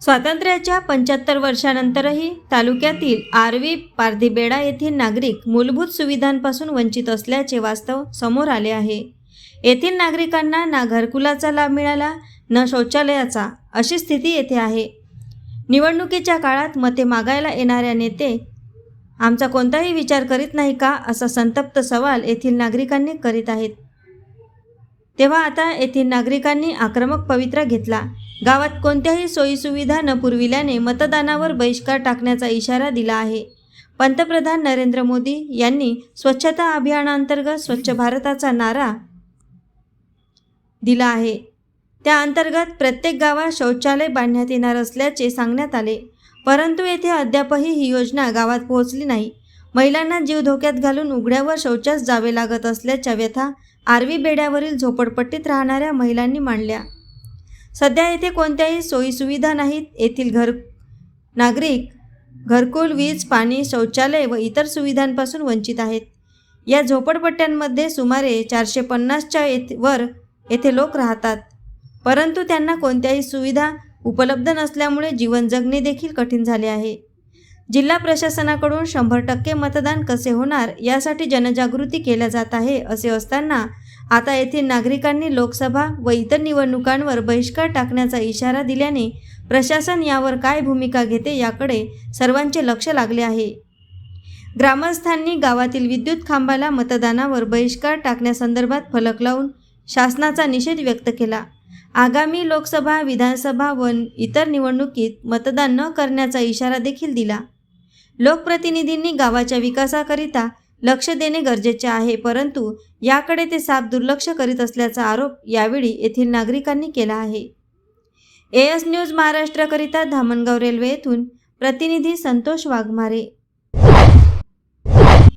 स्वातंत्र्याच्या पंच्याहत्तर वर्षानंतरही तालुक्यातील आर्वी पारधीबेडा येथील नागरिक मूलभूत सुविधांपासून वंचित असल्याचे वास्तव समोर आले आहे. येथील नागरिकांना ना घरकुलाचा लाभ मिळाला न शौचालयाचा अशी स्थिती येथे आहे. निवडणुकीच्या काळात मते मागायला येणाऱ्या नेते आमचा कोणताही विचार करीत नाही का असा संतप्त सवाल येथील नागरिकांनी करीत आहेत. तेव्हा आता येथील नागरिकांनी आक्रमक पवित्रा घेतला. गावात कोणत्याही सोयीसुविधा न पुरविल्याने मतदानावर बहिष्कार टाकण्याचा इशारा दिला आहे. पंतप्रधान नरेंद्र मोदी यांनी स्वच्छता अभियानांतर्गत स्वच्छ भारताचा नारा दिला आहे. त्या अंतर्गत प्रत्येक गावात शौचालय बांधण्यात येणार असल्याचे सांगण्यात आले. परंतु येथे अद्यापही ही योजना गावात पोहोचली नाही. महिलांना जीव धोक्यात घालून उघड्यावर शौचास जावे लागत असल्याच्या व्यथा आरवी बेड्यावरील झोपडपट्टीत राहणाऱ्या महिलांनी मांडल्या. सध्या येथे कोणत्याही सोयीसुविधा नाहीत. येथील घर नागरिक घरकुल वीज पाणी शौचालय व इतर सुविधांपासून वंचित आहेत. या झोपडपट्ट्यांमध्ये सुमारे चारशे पन्नासच्या येथे वर येथे लोक राहतात. परंतु त्यांना कोणत्याही सुविधा उपलब्ध नसल्यामुळे जीवन जगणे देखील कठीण झाले आहे. जिल्हा प्रशासनाकडून शंभर टक्के मतदान कसे होणार यासाठी जनजागृती केल्या जात आहे असे असताना आता येथील नागरिकांनी लोकसभा व इतर निवडणुकांवर बहिष्कार टाकण्याचा इशारा दिल्याने प्रशासन यावर काय भूमिका घेते याकडे सर्वांचे लक्ष लागले आहे. ग्रामस्थांनी गावातील विद्युत खांबाला मतदानावर बहिष्कार टाकण्यासंदर्भात फलक लावून शासनाचा निषेध व्यक्त केला. आगामी लोकसभा विधानसभा व इतर निवडणुकीत मतदान न करण्याचा इशारा देखील दिला. लोकप्रतिनिधींनी गावाच्या विकासाकरिता लक्ष देणे गरजेचे आहे परंतु याकडे ते साफ दुर्लक्ष करीत असल्याचा आरोप यावेळी येथील नागरिकांनी केला आहे. एएस न्यूज महाराष्ट्राकरिता धामणगाव रेल्वे येथून प्रतिनिधी संतोष वाघमारे